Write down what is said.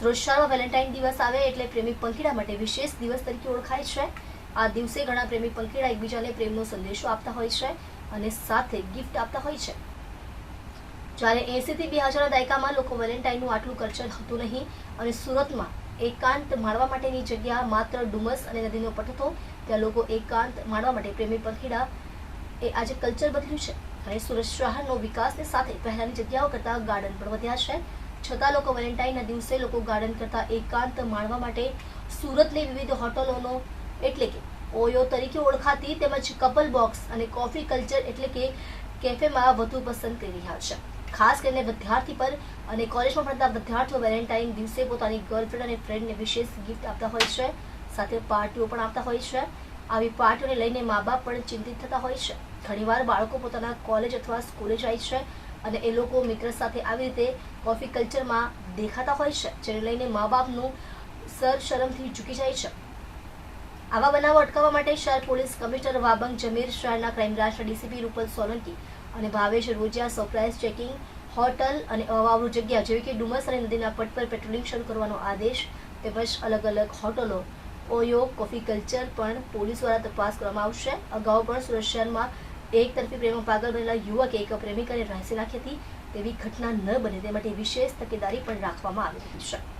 સુરક્ષામાં વેલેન્ટાઇન દિવસ આવે એટલે પ્રેમી પંખીડા માટે વિશેષ દિવસ તરીકે ઓળખાય છે. આ દિવસે ઘણા પ્રેમી પંખીડા એકબીજાને પ્રેમનો સંદેશો આપતા હોય છે અને સાથે ગિફ્ટ આપતા હોય છે. જ્યારે એસી થી બે હજારના દાયકામાં લોકો વેલેન્ટાઇનનું આટલું કલ્ચર હતું નહીં અને સુરતમાં એકાંત માણવા માટેની જગ્યા માત્ર ડુમસ અને નદીનો પટ હતો, ત્યાં લોકો એકાંત માણવા માટે પ્રેમી પંખીડા એ આજે કલ્ચર બદલ્યું છે. અને સુરત શહેરનો વિકાસની સાથે પહેલાની જગ્યાઓ કરતાં ગાર્ડન પણ વધ્યા છે. છતાં લોકો વેલેન્ટાઇનના દિવસે લોકો ગાર્ડન કરતા એકાંત માણવા માટે સુરતની વિવિધ હોટલોનો એટલે કે ઓયો તરીકે ઓળખાતી તેમજ કપલ બોક્સ અને કોફી કલ્ચર એટલે કે કેફેમાં વધુ પસંદ કરી રહ્યા છે. ખાસ કરીને વિદ્યાર્થી પર અને કોલેજમાં ભણતા વિદ્યાર્થીઓ વેલેન્ટાઇન દિવસે પોતાની ગર્લફ્રેન્ડ અને ફ્રેન્ડને વિશેષ ગિફ્ટ આપતા હોય છે. સાથે પાર્ટીઓ પણ આપતા હોય છે. આવી પાર્ટીઓને લઈને મા બાપ પણ ચિંતિત થતા હોય છે. ઘણીવાર બાળકો પોતાના કોલેજ અથવા સ્કૂલે જાય છે. અને એ લોકો મિત્ર સાથે આવી રીતે કોફી કલ્ચરમાં દેખાતા હોય છે, જેને લઈને મા બાપનું સર શરમથી ચૂકી જાય છે. આવા બનાવો અટકાવવા માટે શહેર પોલીસ કમિશનર વાબંગ જમીર શહેરના ક્રાઇમ બ્રાન્ચના ડીસીપી રૂપલ સોલંકી અને Bhavesh Rojiya surprise checking hotel અને અવાવરૂ જગ્યા જેવી કે ડુમસ અને નદીના પટ પર પેટ્રોલિંગ શરૂ કરવાનો આદેશ તેમજ અલગ અલગ હોટલો ઓયો કોફી કલ્ચર પણ પોલીસ દ્વારા તપાસ કરવામાં આવશે. અગાઉ પણ સુરત શહેરમાં એક તરફી પ્રેમમાં પાગલ બનેલા યુવકે એક પ્રેમિકાને રાહસી નાખી હતી તેવી ઘટના ન બને તે માટે વિશેષ તકેદારી પણ રાખવામાં આવી રહી છે.